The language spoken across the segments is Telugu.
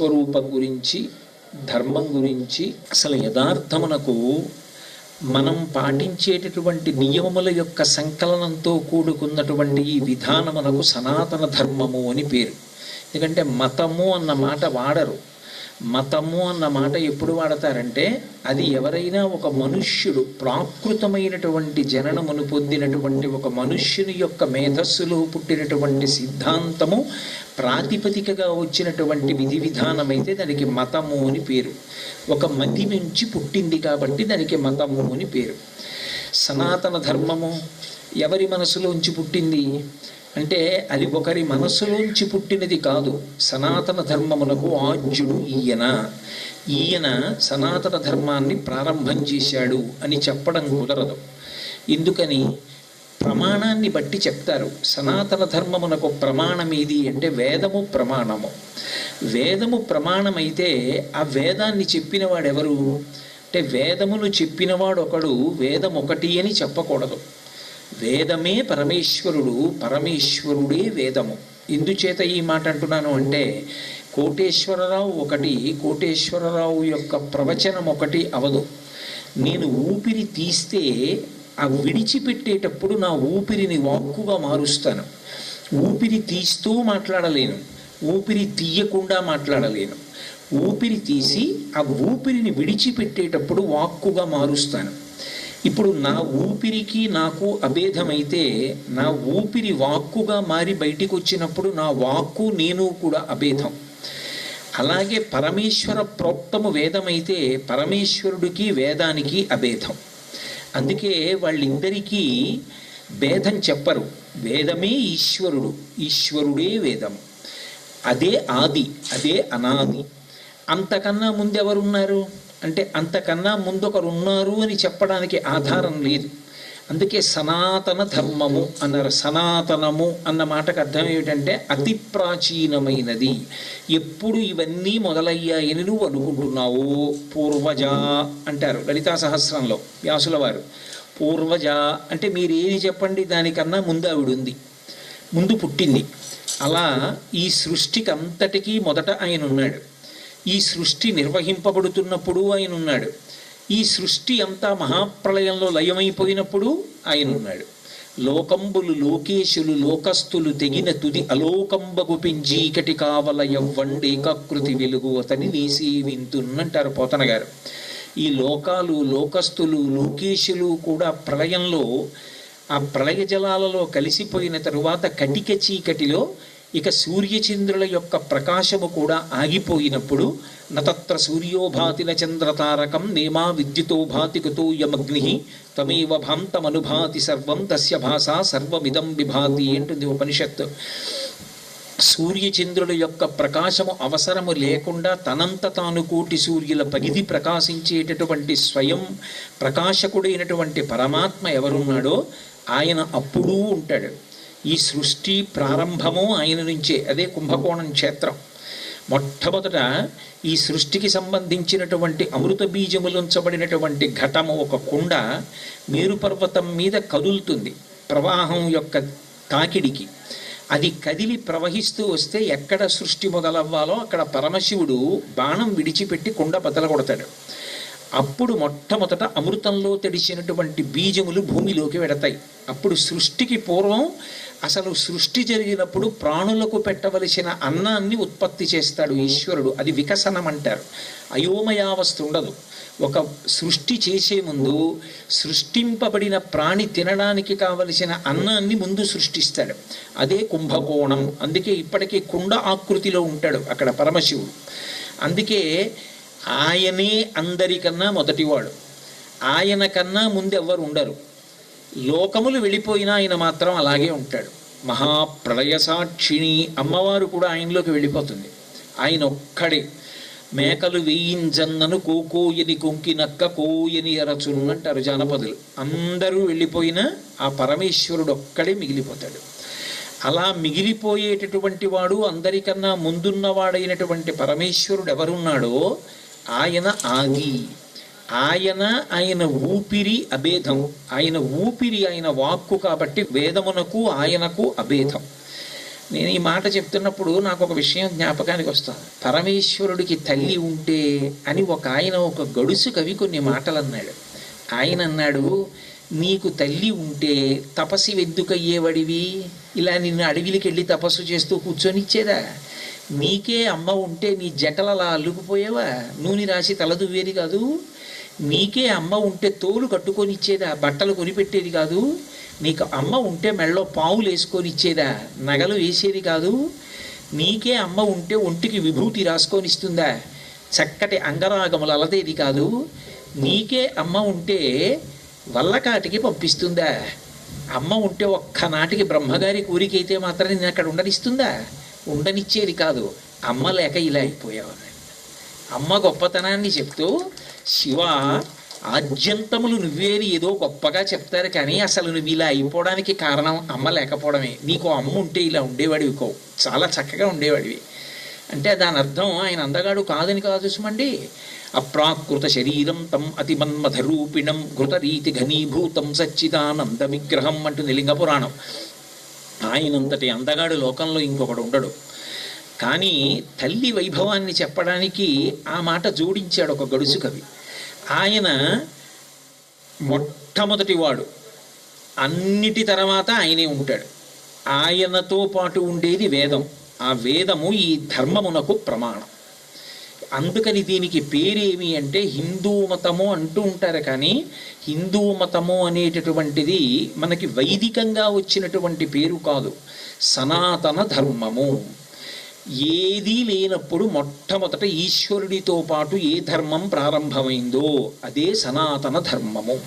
స్వరూపం గురించి ధర్మం గురించి అసలు యథార్థమునకు మనం పాటించేటటువంటి నియమముల యొక్క సంకలనంతో కూడుకున్నటువంటి ఈ విధానమునకు సనాతన ధర్మము అని పేరు. ఎందుకంటే మతము అన్న మాట వాడరు. మతము అన్న మాట ఎప్పుడు వాడతారంటే అది ఎవరైనా ఒక మనుష్యుడు ప్రాకృతమైనటువంటి జననమును పొందినటువంటి ఒక మనుష్యుని యొక్క మేధస్సులో పుట్టినటువంటి సిద్ధాంతము ప్రాతిపదికగా వచ్చినటువంటి విధి విధానమైతే దానికి మతము అని పేరు. ఒక మతి నుంచి పుట్టింది కాబట్టి దానికి మతము అని పేరు. సనాతన ధర్మము ఎవరి మనసులోంచి పుట్టింది? అంటే అది ఒకరి మనస్సులోంచి పుట్టినది కాదు. సనాతన ధర్మమునకు ఆజ్యుడు ఈయన. ఈయన సనాతన ధర్మాన్ని ప్రారంభం చేశాడు అని చెప్పడం కుదరదు. ఎందుకని? ప్రమాణాన్ని బట్టి చెప్తారు. సనాతన ధర్మమునకు ప్రమాణం ఇది అంటే వేదము ప్రమాణము. వేదము ప్రమాణమైతే ఆ వేదాన్ని చెప్పినవాడెవరు? అంటే వేదమును చెప్పినవాడు ఒకడు వేదం ఒకటి అని చెప్పకూడదు. వేదమే పరమేశ్వరుడు పరమేశ్వరుడే వేదము. ఎందుచేత ఈ మాట అంటున్నాను అంటే కోటేశ్వరరావు ఒకటి కోటేశ్వరరావు యొక్క ప్రవచనం ఒకటి అవదు. నేను ఊపిరి తీస్తే ఆ విడిచిపెట్టేటప్పుడు నా ఊపిరిని వాక్కుగా మారుస్తాను. ఊపిరి తీస్తూ మాట్లాడలేను. ఊపిరి తీయకుండా మాట్లాడలేను. ఊపిరి తీసి ఆ ఊపిరిని విడిచిపెట్టేటప్పుడు వాక్కుగా మారుస్తాను. ఇప్పుడు నా ఊపిరికి నాకు అభేదమైతే నా ఊపిరి వాక్కుగా మారి బయటికి వచ్చినప్పుడు నా వాక్కు నేను కూడా అభేదం అలాగే పరమేశ్వర ప్రోక్తము వేదమైతే పరమేశ్వరుడికి వేదానికి అభేదం అందుకే వాళ్ళిద్దరికీ భేదం చెప్పరు. వేదమే ఈశ్వరుడు ఈశ్వరుడే వేదము అదే ఆది అదే అనాది. అంతకన్నా ముందెవరున్నారు? అంటే అంతకన్నా ముందొకరు ఉన్నారు అని చెప్పడానికి ఆధారం లేదు. అందుకే సనాతన ధర్మము అన్నారు. సనాతనము అన్న మాటకు అర్థం ఏమిటంటే అతి ప్రాచీనమైనది. ఎప్పుడు ఇవన్నీ మొదలయ్యాయని నువ్వు అనుకుంటున్నావు? పూర్వజ అంటారు లలితా సహస్రంలో వ్యాసుల వారు. పూర్వజ అంటే మీరు ఏది చెప్పండి దానికన్నా ముందు ఆవిడుంది. ముందు పుట్టింది. అలా ఈ సృష్టికి అంతటికీ మొదట ఆయన ఉన్నాడు ఈ సృష్టి నిర్వహింపబడుతున్నప్పుడు ఆయన ఉన్నాడు ఈ సృష్టి అంతా మహాప్రళయంలో లయమైపోయినప్పుడు ఆయన ఉన్నాడు లోకంబులు లోకేశులు లోకస్తులు తెగిన తుది అలోకంబగు పెంజీకటి కావల ఎవ్వండి ఏకాకృతి వెలుగు అతని నీసి వింటున్నంటారు పోతన గారు. ఈ లోకాలు లోకస్తులు లోకేశులు కూడా ప్రళయంలో ఆ ప్రళయ జలాలలో కలిసిపోయిన తరువాత కటిక చీకటిలో ఇక సూర్యచంద్రుల యొక్క ప్రకాశము కూడా ఆగిపోయినప్పుడు నతత్ర సూర్యోభాతిన చంద్రతారకం నేమా విద్యుతో భాతికతో యమగ్ని తమేవ భాంతమనుభాతి సర్వం తస్య భాష సర్వమిదం విభాతి అంటుంది ఉపనిషత్తు? సూర్యచంద్రుల యొక్క ప్రకాశము అవసరము లేకుండా తనంత తాను కోటి సూర్యుల పగిది ప్రకాశించేటటువంటి స్వయం ప్రకాశకుడైనటువంటి పరమాత్మ ఎవరున్నాడో ఆయన అప్పుడూ ఉంటాడు. ఈ సృష్టి ప్రారంభము ఆయన నుంచే అదే కుంభకోణం క్షేత్రం. మొట్టమొదట ఈ సృష్టికి సంబంధించినటువంటి అమృత బీజములుంచబడినటువంటి ఘటము ఒక కుండ మేరుపర్వతం మీద కదులుతుంది ప్రవాహం యొక్క తాకిడికి. అది కదిలి ప్రవహిస్తూ వస్తే ఎక్కడ సృష్టి మొదలవ్వాలో అక్కడ పరమశివుడు బాణం విడిచిపెట్టి కుండ బదలగొడతాడు అప్పుడు మొట్టమొదట అమృతంలో తడిచినటువంటి బీజములు భూమిలోకి వెడతాయి. అప్పుడు సృష్టికి పూర్వం అసలు సృష్టి జరిగినప్పుడు ప్రాణులకు పెట్టవలసిన అన్నాన్ని ఉత్పత్తి చేస్తాడు ఈశ్వరుడు. అది వికసనం అంటారు. అయోమయావస్థ ఉండదు. ఒక సృష్టి చేసే ముందు సృష్టింపబడిన ప్రాణి తినడానికి కావలసిన అన్నాన్ని ముందు సృష్టిస్తాడు. అదే కుంభకోణం. అందుకే ఇప్పటికీ కుండ ఆకృతిలో ఉంటాడు అక్కడ పరమశివుడు. అందుకే ఆయనే అందరికన్నా మొదటివాడు. ఆయన కన్నా ముందెవ్వరు ఉండరు. లోకములు వెళ్ళిపోయినా ఆయన మాత్రం అలాగే ఉంటాడు. మహాప్రళయ సాక్షిణి అమ్మవారు కూడా ఆయనలోకి వెళ్ళిపోతుంది. ఆయన ఒక్కడే. మేకలు వేయించన్నను కోకోయని కొంకినక్క కోయని అరచును అంటారు జానపదులు. అందరూ వెళ్ళిపోయినా ఆ పరమేశ్వరుడు ఒక్కడే మిగిలిపోతాడు. అలా మిగిలిపోయేటటువంటి వాడు అందరికన్నా ముందున్నవాడైనటువంటి పరమేశ్వరుడు ఎవరున్నాడో ఆయన ఆది ఆయన ఆయన ఊపిరి అభేదము ఆయన ఊపిరి ఆయన వాక్కు కాబట్టి వేదమునకు ఆయనకు అభేదం. నేను ఈ మాట చెప్తున్నప్పుడు నాకు ఒక విషయం జ్ఞాపకానికి వస్తుంది పరమేశ్వరుడికి తల్లి ఉంటే అని ఒక ఆయన ఒక గడుసు కవి కొన్ని మాటలు అన్నాడు ఆయన అన్నాడు నీకు తల్లి ఉంటే తపస్సు వెద్దుకయ్యేవాడివి ఇలా నిన్ను అడవికి వెళ్ళి తపస్సు చేస్తూ కూర్చొనిచ్చేదా? నీకే అమ్మ ఉంటే నీ జటలలా అల్లుకుపోయేవా? నూనె రాసి తలదువ్వేది కాదు. నీకే అమ్మ ఉంటే తోలు కట్టుకొని ఇచ్చేదా? బట్టలు కొనిపెట్టేది కాదు. నీకు అమ్మ ఉంటే మెళ్ళో పావులు వేసుకొని ఇచ్చేదా? నగలు వేసేది కాదు. నీకే అమ్మ ఉంటే ఒంటికి విభూతి రాసుకొని ఇస్తుందా? చక్కటి అంగరాగములు అలదేది కాదు. నీకే అమ్మ ఉంటే వల్లకాటికి పంపిస్తుందా? అమ్మ ఉంటే ఒక్కనాటికి బ్రహ్మగారి కోరికైతే మాత్రం నేను అక్కడ ఉండనిస్తుందా? ఉండనిచ్చేది కాదు. అమ్మ లేక ఇలా అయిపోయావు అమ్మ గొప్పతనాన్ని చెప్తూ శివ ఆద్యంతములు నువ్వేని ఏదో గొప్పగా చెప్తారు కానీ అసలు నువ్వు ఇలా అయిపోవడానికి కారణం అమ్మ లేకపోవడమే. నీకు అమ్మ ఉంటే ఇలా ఉండేవాడివి కో. చాలా చక్కగా ఉండేవాడివి. అంటే దాని అర్థం ఆయన అందగాడు కాదని కాదు సుమండి. అప్రాకృత శరీరం తం అతిమన్మథరూపిణం ఘృతరీతి ఘనీభూతం సచ్చిదానంద విగ్రహం అంటుంది లింగ పురాణం. ఆయనంతటి అందగాడు లోకంలో ఇంకొకడు ఉండడు. కానీ తల్లి వైభవాన్ని చెప్పడానికి ఆ మాట జోడించాడు ఒక గడుసు కవి. ఆయన మొట్టమొదటి వాడు. అన్నిటి తర్వాత ఆయనే ఉంటాడు. ఆయనతో పాటు ఉండేది వేదం. ఆ వేదము ఈ ధర్మమునకు ప్రమాణం. అందుకని దీనికి పేరేమి అంటే హిందూ మతము అంటూ ఉంటారు కానీ హిందూ మతము అనేటటువంటిది మనకి వైదికంగా వచ్చినటువంటి పేరు కాదు. సనాతన ధర్మము. ఏదీ లేనప్పుడు మొట్టమొదట ఈశ్వరుడితో పాటు ఏ ధర్మం ప్రారంభమైందో అదే సనాతన ధర్మము.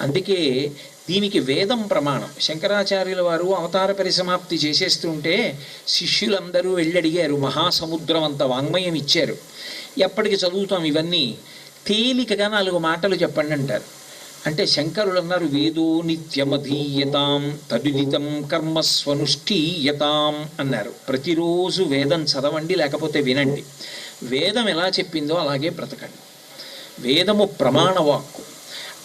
అందుకే దీనికి వేదం ప్రమాణం. శంకరాచార్యుల వారు అవతార పరిసమాప్తి చేసేస్తుంటే శిష్యులందరూ వెళ్ళి అడిగారు మహాసముద్రం అంత వాంగ్మయం ఇచ్చారు. ఎప్పటికి చదువుతాం ఇవన్నీ? తేలికగా నాలుగు మాటలు చెప్పండి అంటారు అంటే శంకరులు అన్నారు వేదో నిత్యమధీయతాం తదుదితం కర్మస్వనుష్ఠీయతాం అన్నారు. ప్రతిరోజు వేదం చదవండి లేకపోతే వినండి. వేదం ఎలా చెప్పిందో అలాగే బ్రతకండి. వేదము ప్రమాణవాక్కు.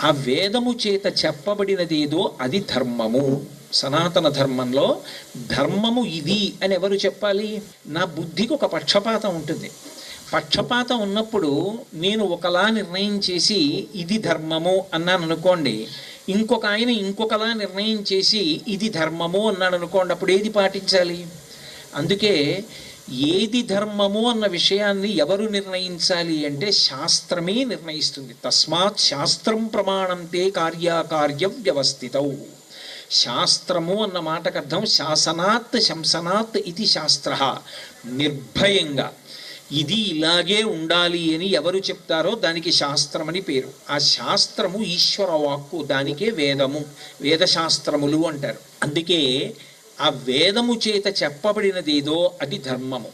ఆ వేదము చేత చెప్పబడినదేదో అది ధర్మము. సనాతన ధర్మంలో ధర్మము ఇది అని ఎవరు చెప్పాలి? నా బుద్ధికి ఒక పక్షపాతం ఉంటుంది. పక్షపాతం ఉన్నప్పుడు నేను ఒకలా నిర్ణయం చేసి ఇది ధర్మము అన్నాను అనుకోండి ఇంకొక ఆయన ఇంకొకలా నిర్ణయం చేసి ఇది ధర్మము అన్నాడు అనుకోండి అప్పుడు ఏది పాటించాలి? అందుకే ఏది ధర్మము అన్న విషయాన్ని ఎవరు నిర్ణయించాలి అంటే శాస్త్రమే నిర్ణయిస్తుంది. తస్మాత్ శాస్త్రం ప్రమాణంతే కార్యాకార్య వ్యవస్థితౌ. శాస్త్రము అన్న మాటకు అర్థం శాసనాత్ శంసనాత్ ఇది శాస్త్ర నిర్భయంగా. ఇది ఇలాగే ఉండాలి అని ఎవరు చెప్తారో దానికి శాస్త్రం అని పేరు. ఆ శాస్త్రము ఈశ్వర వాక్కు దానికే వేదము వేదశాస్త్రములు అంటారు. అందుకే ఆ వేదము చేత చెప్పబడినదేదో అది ధర్మము.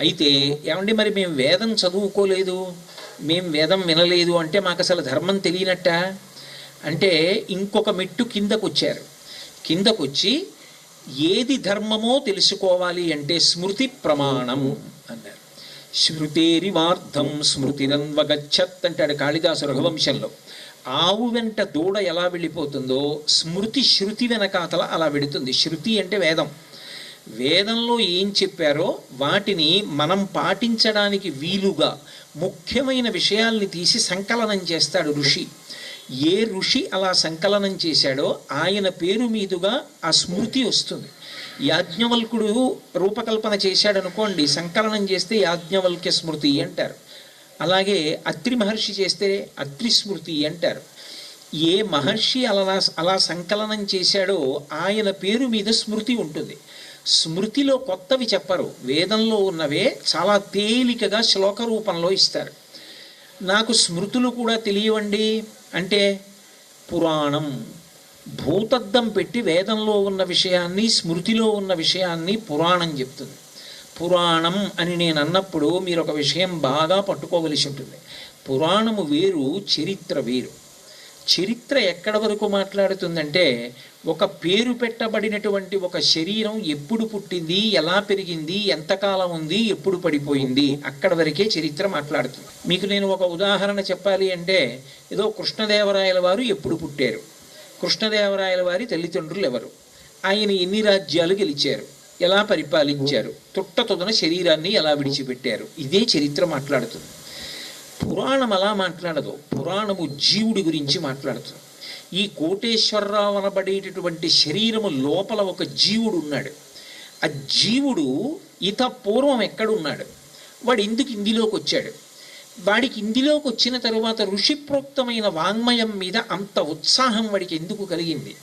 అయితే ఏమండి మరి మేము వేదం చదువుకోలేదు? మేము వేదం వినలేదు అంటే మాకు అసలు ధర్మం తెలియనట్ట? అంటే ఇంకొక మెట్టు కిందకు వచ్చారు ఏది ధర్మమో తెలుసుకోవాలి అంటే స్మృతి ప్రమాణం అని శృతేరివార్థం స్మృతిరన్వగచ్చత్ అంటాడు కాళిదాసు రఘువంశంలో. ఆవు వెంట దూడ ఎలా వెళ్ళిపోతుందో స్మృతి శృతి వెనకాతల అలా వెడుతుంది. శృతి అంటే వేదం. వేదంలో ఏం చెప్పారో వాటిని మనం పాటించడానికి వీలుగా ముఖ్యమైన విషయాల్ని తీసి సంకలనం చేస్తాడు ఋషి. ఏ ఋషి అలా సంకలనం చేశాడో ఆయన పేరు మీదుగా ఆ స్మృతి వస్తుంది. యాజ్ఞవల్కుడు రూపకల్పన చేశాడనుకోండి సంకలనం చేస్తే యాజ్ఞవల్క్య స్మృతి అంటారు. అలాగే అత్రి మహర్షి చేస్తే అత్రి స్మృతి అంటారు. ఏ మహర్షి అలా అలా సంకలనం చేశాడో ఆయన పేరు మీద స్మృతి ఉంటుంది. స్మృతిలో కొత్తవి చెప్పరు వేదంలో ఉన్నవే చాలా తేలికగా శ్లోక రూపంలో ఇస్తారు. నాకు స్మృతులు కూడా తెలియవండి అంటే పురాణం భూతద్దం పెట్టి వేదంలో ఉన్న విషయాన్ని స్మృతిలో ఉన్న విషయాన్ని పురాణం చెప్తుంది. పురాణం అని నేను అన్నప్పుడు మీరు ఒక విషయం బాగా పట్టుకోవలసి ఉంటుంది. పురాణము వేరు చరిత్ర వేరు. చరిత్ర ఎక్కడ వరకు మాట్లాడుతుందంటే ఒక పేరు పెట్టబడినటువంటి ఒక శరీరం ఎప్పుడు పుట్టింది ఎలా పెరిగింది ఎంతకాలం ఉంది ఎప్పుడు పడిపోయింది అక్కడ వరకే చరిత్ర మాట్లాడుతుంది. మీకు నేను ఒక ఉదాహరణ చెప్పాలి అంటే ఏదో కృష్ణదేవరాయల వారు ఎప్పుడు పుట్టారు? కృష్ణదేవరాయల వారి తల్లిదండ్రులు ఎవరు? ఆయన ఎన్ని రాజ్యాలు గెలిచారు? ఎలా పరిపాలించారు? తుట్ట తుదన శరీరాన్ని ఎలా విడిచిపెట్టారు? ఇదే చరిత్ర మాట్లాడుతుంది. పురాణం అలా మాట్లాడదు. పురాణము జీవుడి గురించి మాట్లాడుతుంది. ఈ కోటేశ్వరరావు అనబడేటటువంటి శరీరము లోపల ఒక జీవుడు ఉన్నాడు. ఆ జీవుడు ఇత పూర్వం ఎక్కడున్నాడు? వాడు ఎందుకు ఇందులోకి వచ్చాడు? వాడికి ఇందులోకి వచ్చిన తరువాత ఋషిప్రోక్తమైన వాంగ్మయం మీద అంత ఉత్సాహం వాడికి ఎందుకు కలిగింది?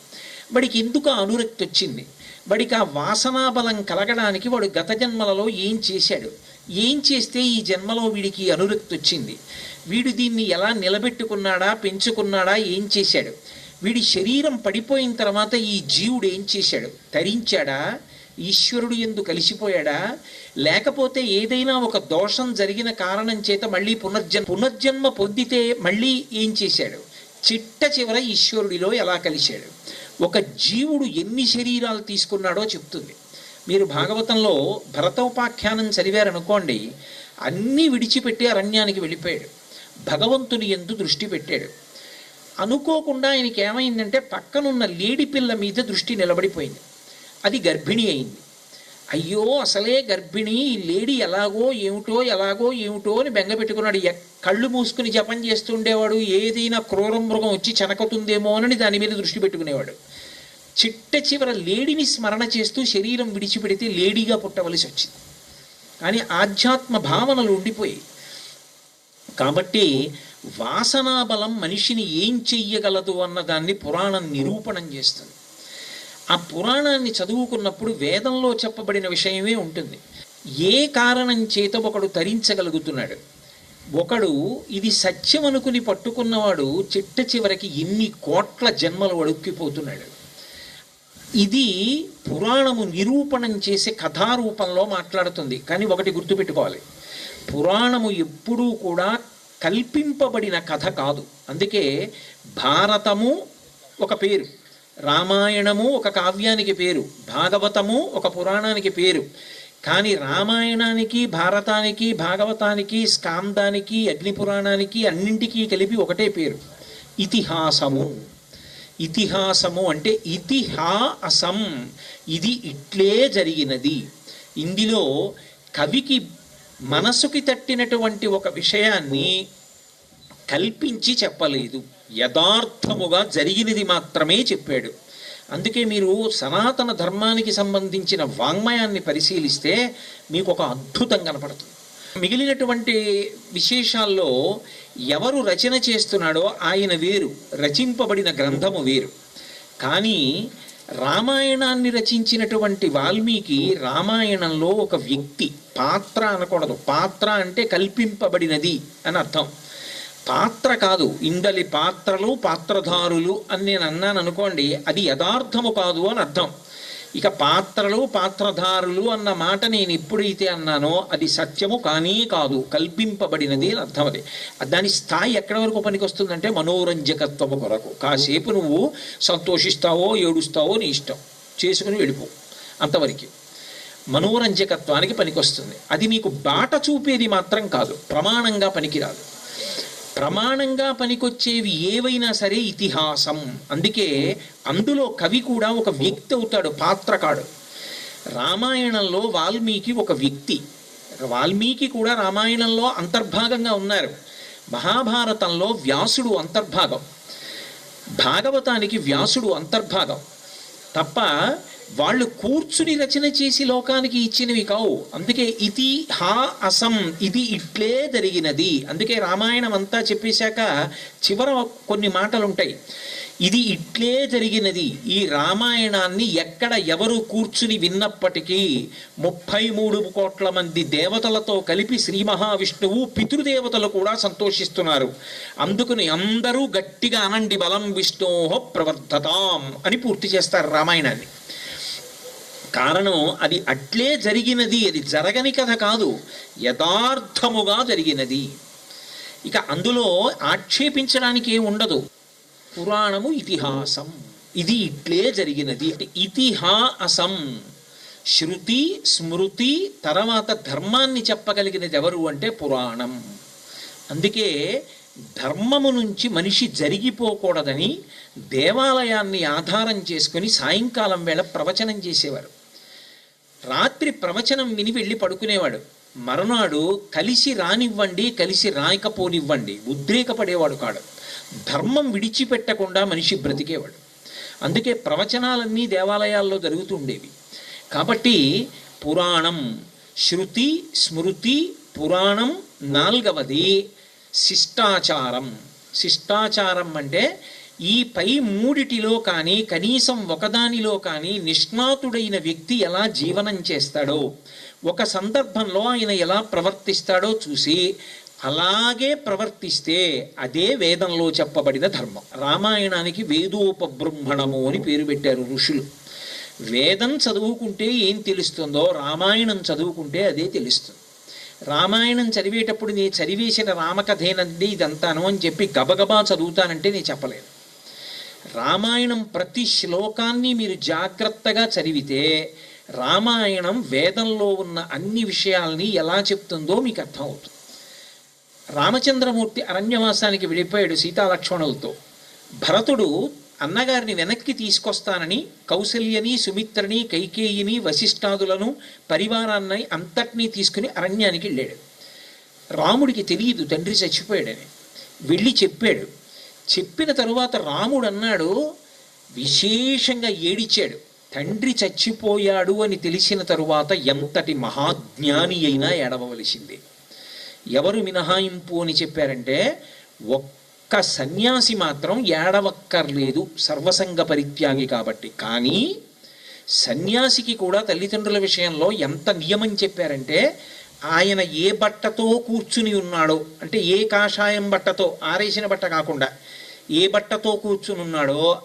వాడికి ఎందుకు ఆ అనురక్తి వచ్చింది? వాడికి ఆ వాసనాబలం కలగడానికి వాడు గత జన్మలలో ఏం చేశాడు? ఏం చేస్తే ఈ జన్మలో వీడికి అనురక్తి వచ్చింది? వీడు దీన్ని ఎలా నిలబెట్టుకున్నాడా పెంచుకున్నాడా ఏం చేశాడు? వీడి శరీరం పడిపోయిన తర్వాత ఈ జీవుడు ఏం చేశాడు? తరించాడా? ఈశ్వరుడు ఎందు కలిసిపోయాడా? లేకపోతే ఏదైనా ఒక దోషం జరిగిన కారణం చేత మళ్ళీ పునర్జన్మ పునర్జన్మ పొందితే మళ్ళీ ఏం చేశాడు? చిట్ట చివర ఈశ్వరుడిలో ఎలా కలిశాడు? ఒక జీవుడు ఎన్ని శరీరాలు తీసుకున్నాడో చెప్తుంది. మీరు భాగవతంలో భరతోపాఖ్యానం చదివారనుకోండి అన్నీ విడిచిపెట్టి అరణ్యానికి వెళ్ళిపోయాడు. భగవంతుని ఎందు దృష్టి పెట్టాడు. అనుకోకుండా ఆయనకి ఏమైందంటే పక్కనున్న లేడి పిల్ల మీద దృష్టి నిలబడిపోయింది. అది గర్భిణి అయింది. అయ్యో అసలే గర్భిణి లేడీ ఎలాగో ఏమిటో ఎలాగో ఏమిటో అని బెంగ పెట్టుకున్నాడు. కళ్ళు మూసుకుని జపం చేస్తుండేవాడు ఏదైనా క్రూర మృగం వచ్చి చెనకతుందేమో అని దాని మీద దృష్టి పెట్టుకునేవాడు. చిట్ట చివర లేడీని స్మరణ చేస్తూ శరీరం విడిచిపెడితే లేడీగా పుట్టవలసి వచ్చింది. కానీ ఆధ్యాత్మ భావనలు ఉండిపోయి కాబట్టి వాసనా బలం మనిషిని ఏం చెయ్యగలదు అన్నదాన్ని పురాణం నిరూపణం చేస్తుంది. ఆ పురాణాన్ని చదువుకున్నప్పుడు వేదంలో చెప్పబడిన విషయమే ఉంటుంది. ఏ కారణం చేత ఒకడు తరించగలుగుతున్నాడు? ఒకడు ఇది సత్యం అనుకుని పట్టుకున్నవాడు చిట్ట చివరికి ఎన్ని కోట్ల జన్మలు అడుక్కిపోతున్నాడు ఇది పురాణము నిరూపణం చేసే కథారూపంలో మాట్లాడుతుంది. కానీ ఒకటి గుర్తుపెట్టుకోవాలి. పురాణము ఎప్పుడూ కూడా కల్పింపబడిన కథ కాదు. అందుకే భారతము ఒక పేరు. రామాయణము ఒక కావ్యానికి పేరు భాగవతము ఒక పురాణానికి పేరు. కానీ రామాయణానికి భారతానికి భాగవతానికి స్కాందానికి అగ్నిపురాణానికి అన్నింటికీ కలిపి ఒకటే పేరు ఇతిహాసము. ఇతిహాసము అంటే ఇతిహాసం ఇది ఇట్లే జరిగినది. ఇందులో కవికి మనసుకి తట్టినటువంటి ఒక విషయాన్ని కల్పించి చెప్పలేదు. యథార్థముగా జరిగినది మాత్రమే చెప్పాడు. అందుకే మీరు సనాతన ధర్మానికి సంబంధించిన వాంగ్మయాన్ని పరిశీలిస్తే మీకు ఒక అద్భుతం కనపడుతుంది. మిగిలినటువంటి విశేషాల్లో ఎవరు రచన చేస్తున్నాడో ఆయన వేరు రచింపబడిన గ్రంథము వేరు. కానీ రామాయణాన్ని రచించినటువంటి వాల్మీకి రామాయణంలో ఒక వ్యక్తి పాత్ర అనకూడదు. పాత్ర అంటే కల్పింపబడినది అని అర్థం. పాత్ర కాదు ఇందలి పాత్రలు పాత్రధారులు అని నేను అన్నాను అనుకోండి అది యథార్థము కాదు అని అర్థం. ఇక పాత్రలు పాత్రధారులు అన్న మాట నేను ఎప్పుడైతే అన్నానో అది సత్యము కానీ కాదు కల్పింపబడినది అని అర్థం అది దాని స్థాయి ఎక్కడి వరకు పనికొస్తుందంటే మనోరంజకత్వము కొరకు. కాసేపు నువ్వు సంతోషిస్తావో ఏడుస్తావో నీ ఇష్టం. చేసుకుని వెళ్ళిపో అంతవరకు. మనోరంజకత్వానికి పనికొస్తుంది. అది నీకు బాట చూపేది మాత్రం కాదు ప్రమాణంగా పనికిరాదు. ప్రమాణంగా పనికొచ్చేవి ఏవైనా సరే ఇతిహాసం. అందుకే అందులో కవి కూడా ఒక వ్యక్తి అవుతాడు పాత్రకాడు. రామాయణంలో వాల్మీకి ఒక వ్యక్తి. వాల్మీకి కూడా రామాయణంలో అంతర్భాగంగా ఉన్నారు. మహాభారతంలో వ్యాసుడు అంతర్భాగం. భాగవతానికి వ్యాసుడు అంతర్భాగం. తప్ప వాళ్ళు కూర్చుని రచన చేసి లోకానికి ఇచ్చినవి కావు. అందుకే ఇది హా అసం ఇది ఇట్లే జరిగినది. అందుకే రామాయణం అంతా చెప్పేశాక చివర కొన్ని మాటలు ఉంటాయి ఇది ఇట్లే జరిగినది. ఈ రామాయణాన్ని ఎక్కడ ఎవరు కూర్చుని విన్నప్పటికీ ముప్పై మూడు కోట్ల మంది దేవతలతో కలిపి శ్రీ మహావిష్ణువు పితృదేవతలు కూడా సంతోషిస్తున్నారు. అందుకుని అందరూ గట్టిగా అనండి బలం విష్ణోహ ప్రవర్ధతాం అని పూర్తి చేస్తారు రామాయణాన్ని. కారణం అది అట్లే జరిగినది అది జరగని కథ కాదు యథార్థముగా జరిగినది. ఇక అందులో ఆక్షేపించడానికి ఏం ఉండదు. పురాణము ఇతిహాసం. ఇది ఇట్లే జరిగినది. అంటే ఇతిహాసం. శృతి స్మృతి తర్వాత ధర్మాన్ని చెప్పగలిగినది ఎవరు అంటే పురాణం. అందుకే ధర్మము నుంచి మనిషి జరిగిపోకూడదని దేవాలయాన్ని ఆధారం చేసుకుని సాయంకాలం వేళ ప్రవచనం చేసేవారు. రాత్రి ప్రవచనం విని వెళ్ళి పడుకునేవాడు. మరునాడు కలిసి రానివ్వండి కలిసి రాయకపోనివ్వండి ఉద్రేకపడేవాడు కాడు. ధర్మం విడిచిపెట్టకుండా మనిషి బ్రతికేవాడు. అందుకే ప్రవచనాలన్నీ దేవాలయాల్లో జరుగుతుండేవి కాబట్టి పురాణం శృతి స్మృతి పురాణం నాల్గవది శిష్టాచారం. శిష్టాచారం అంటే ఈ పై మూడిటిలో కానీ కనీసం ఒకదానిలో కానీ నిష్ణాతుడైన వ్యక్తి ఎలా జీవనం చేస్తాడో ఒక సందర్భంలో ఆయన ఎలా ప్రవర్తిస్తాడో చూసి అలాగే ప్రవర్తిస్తే అదే వేదంలో చెప్పబడిన ధర్మం. రామాయణానికి వేదోపబ్రహ్మణము అని పేరు పెట్టారు ఋషులు. వేదం చదువుకుంటే ఏం తెలుస్తుందో రామాయణం చదువుకుంటే అదే తెలుస్తుంది. రామాయణం చదివేటప్పుడు నీ చదివేసిన రామకథేనండి ఇదంతాను అని చెప్పి గబగబా చదువుతానంటే నేను చెప్పలేను. రామాయణం ప్రతి శ్లోకాన్ని మీరు జాగ్రత్తగా చదివితే రామాయణం వేదంలో ఉన్న అన్ని విషయాల్ని ఎలా చెప్తుందో మీకు అర్థమవుతుంది. రామచంద్రమూర్తి అరణ్యవాసానికి వెళ్ళిపోయాడు సీతాలక్ష్మణులతో. భరతుడు అన్నగారిని వెనక్కి తీసుకొస్తానని కౌశల్యని సుమిత్రని కైకేయిని వశిష్ఠాదులను పరివారాన్ని అంతటినీ తీసుకుని అరణ్యానికి వెళ్ళాడు. రాముడికి తెలియదు తండ్రి చచ్చిపోయాడని. వెళ్ళి చెప్పాడు చెప్పిన తరువాత రాముడు అన్నాడు విశేషంగా ఏడిచాడు. తండ్రి చచ్చిపోయాడు అని తెలిసిన తరువాత ఎంతటి మహాజ్ఞాని అయినా ఏడవలసిందే ఎవరు మినహాయింపు అని చెప్పారంటే ఒక్క సన్యాసి మాత్రం ఏడవక్కర్లేదు సర్వసంగ పరిత్యాగి కాబట్టి. కానీ సన్యాసికి కూడా తల్లిదండ్రుల విషయంలో ఎంత నియమం చెప్పారంటే ఆయన ఏ బట్టతో కూర్చుని ఉన్నాడో అంటే ఏ కాషాయం బట్టతో ఆరేసిన బట్ట కాకుండా ఏ బట్టతో కూర్చుని ఉన్నాడో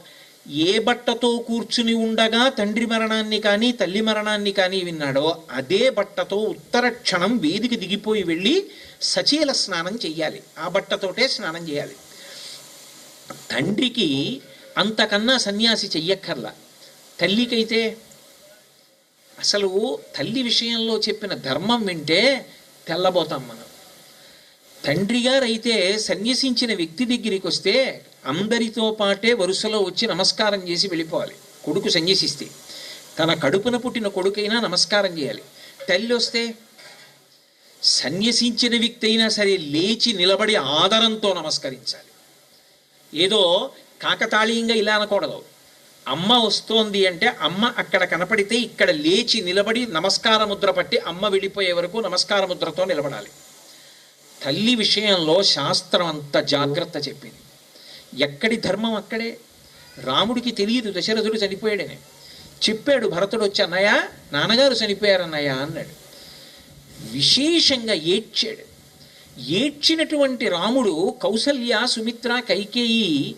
ఏ బట్టతో కూర్చుని ఉండగా తండ్రి మరణాన్ని కానీ తల్లి మరణాన్ని కానీ విన్నాడో అదే బట్టతో ఉత్తర క్షణం వేదికి దిగిపోయి వెళ్ళి సచీల స్నానం చెయ్యాలి. ఆ బట్టతోటే స్నానం చేయాలి. తండ్రికి అంతకన్నా సన్యాసి చెయ్యక్కర్లా. తల్లికైతే అసలు తల్లి విషయంలో చెప్పిన ధర్మం వింటే తెల్లబోతాం మనం. తండ్రి గారైతే సన్యసించిన వ్యక్తి దగ్గరికి వస్తే అందరితో పాటే వరుసలో వచ్చి నమస్కారం చేసి వెళ్ళిపోవాలి. కొడుకు సన్యసిస్తే. తన కడుపున పుట్టిన కొడుకైనా నమస్కారం చేయాలి. తల్లి వస్తే సన్యసించిన వ్యక్తి అయినా సరే లేచి నిలబడి ఆదరంతో నమస్కరించాలి. ఏదో కాకతాళీయంగా ఇలా అనకూడదు. అమ్మ వస్తోంది అంటే అమ్మ అక్కడ కనపడితే ఇక్కడ లేచి నిలబడి నమస్కార ముద్ర పట్టి అమ్మ వెళ్ళిపోయే వరకు నమస్కార ముద్రతో నిలబడాలి. తల్లి విషయంలో శాస్త్రం అంత జాగ్రత్త చెప్పింది. ఎక్కడి ధర్మం అక్కడే? రాముడికి తెలియదు దశరథుడు చనిపోయాడని. చెప్పాడు భరతుడు వచ్చి అన్నయ్య నాన్నగారు చనిపోయారన్నయ్య అన్నాడు. విశేషంగా ఏడ్చాడు. ఏడ్చినటువంటి రాముడు కౌసల్య సుమిత్ర కైకేయి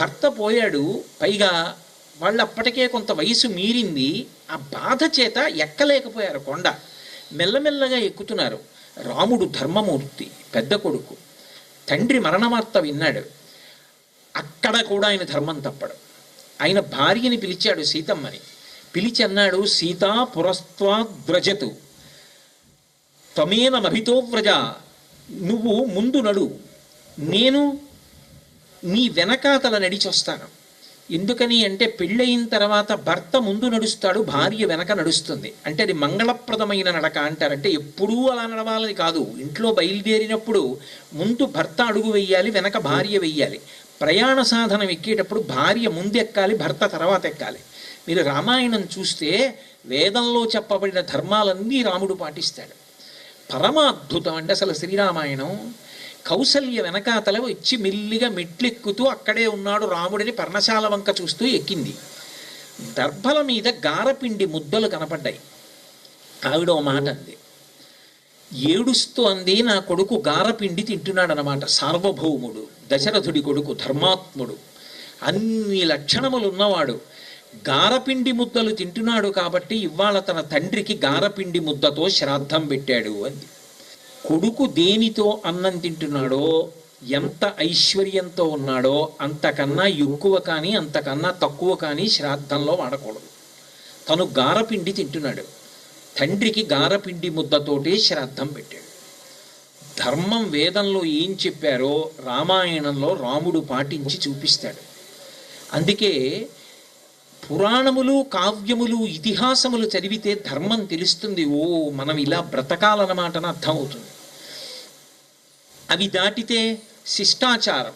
భర్త పోయాడు. పైగా వాళ్ళు అప్పటికే కొంత వయసు మీరింది. ఆ బాధ చేత ఎక్కలేకపోయారు కొండ. మెల్లమెల్లగా ఎక్కుతున్నారు. రాముడు ధర్మమూర్తి పెద్ద కొడుకు. తండ్రి మరణవార్త విన్నాడు. అక్కడ కూడా ఆయన ధర్మం తప్పడు. ఆయన భార్యని పిలిచాడు సీతమ్మని. పిలిచి అన్నాడు సీతా పురస్త్వాద్వ్రజతు త్వమేనమభితో వ్రజ. నువ్వు ముందు నడు. నేను నీ వెనకాతల నడిచొస్తాను. ఎందుకని అంటే పెళ్ళయిన తర్వాత భర్త ముందు నడుస్తాడు భార్య వెనక నడుస్తుంది. అంటే అది మంగళప్రదమైన నడక అంటారంటే ఎప్పుడూ అలా నడవాలని కాదు. ఇంట్లో బయలుదేరినప్పుడు ముందు భర్త అడుగు వెయ్యాలి వెనక భార్య వెయ్యాలి ప్రయాణ సాధనం ఎక్కేటప్పుడు భార్య ముందు ఎక్కాలి భర్త తర్వాత ఎక్కాలి. మీరు రామాయణం చూస్తే వేదంలో చెప్పబడిన ధర్మాలన్నీ రాముడు పాటిస్తాడు. పరమాద్భుతం అంటే అసలు శ్రీరామాయణం. కౌసల్య వెనకాతల వచ్చి మెల్లిగా మెట్లెక్కుతూ అక్కడే ఉన్నాడు రాముడిని పర్ణశాల వంక చూస్తూ ఎక్కింది. దర్భల మీద గారపిండి ముద్దలు కనపడ్డాయి. ఆవిడ ఓ మాట అంది. ఏడుస్తూ అంది నా కొడుకు గారపిండి తింటున్నాడనమాట సార్వభౌముడు దశరథుడి కొడుకు ధర్మాత్ముడు. అన్ని లక్షణములు ఉన్నవాడు గారపిండి ముద్దలు తింటున్నాడు కాబట్టి ఇవాళ తన తండ్రికి గారపిండి ముద్దతో శ్రాద్ధం పెట్టాడు అంది. కొడుకు దేనితో అన్నం తింటున్నాడో ఎంత ఐశ్వర్యంతో ఉన్నాడో అంతకన్నా ఎక్కువ కానీ అంతకన్నా తక్కువ కానీ శ్రాద్ధంలో వాడకూడదు. తను గారపిండి తింటున్నాడు. తండ్రికి గారపిండి ముద్దతోటే శ్రాద్ధం పెట్టాడు. ధర్మం వేదంలో ఏం చెప్పారో రామాయణంలో రాముడు పాటించి చూపిస్తాడు. అందుకే పురాణములు కావ్యములు ఇతిహాసములు చదివితే ధర్మం తెలుస్తుంది. ఓ మనం ఇలా బ్రతకాలన్నమాట అర్థమవుతుంది. అవి దాటితే శిష్టాచారం.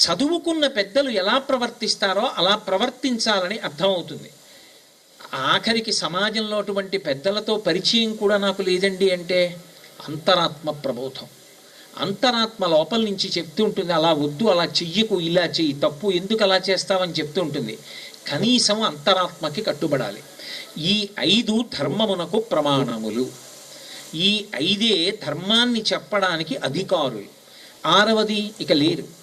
చదువుకున్న పెద్దలు ఎలా ప్రవర్తిస్తారో అలా ప్రవర్తించాలని అర్థమవుతుంది. ఆఖరికి సమాజంలో అటువంటి పెద్దలతో పరిచయం కూడా నాకు లేదండి అంటే అంతరాత్మ ప్రబోధం. అంతరాత్మ లోపల నుంచి చెప్తూ ఉంటుంది అలా వద్దు అలా చెయ్యకు ఇలా చెయ్యి తప్పు ఎందుకు అలా చేస్తావని చెప్తూ ఉంటుంది. కనీసం అంతరాత్మకి కట్టుబడాలి. ఈ ఐదు ధర్మమునకు ప్రమాణములు. ఈ ఐదే ధర్మాన్ని చెప్పడానికి అధికారులు. ఆరవది ఇక లేరు.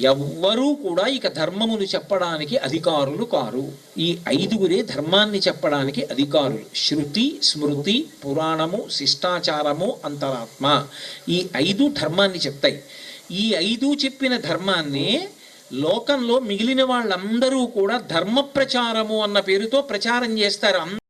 ఎవ్వరూ కూడా ఇక ధర్మమును చెప్పడానికి అధికారులు కారు. ఈ ఐదుగురే ధర్మాన్ని చెప్పడానికి అధికారులు. శృతి స్మృతి పురాణము శిష్టాచారము అంతరాత్మ. ఈ ఐదు ధర్మాన్ని చెప్తాయి. ఈ ఐదు చెప్పిన ధర్మాన్ని లోకంలో మిగిలిన వాళ్ళందరూ కూడా ధర్మ ప్రచారము అన్న పేరుతో ప్రచారం చేస్తారు.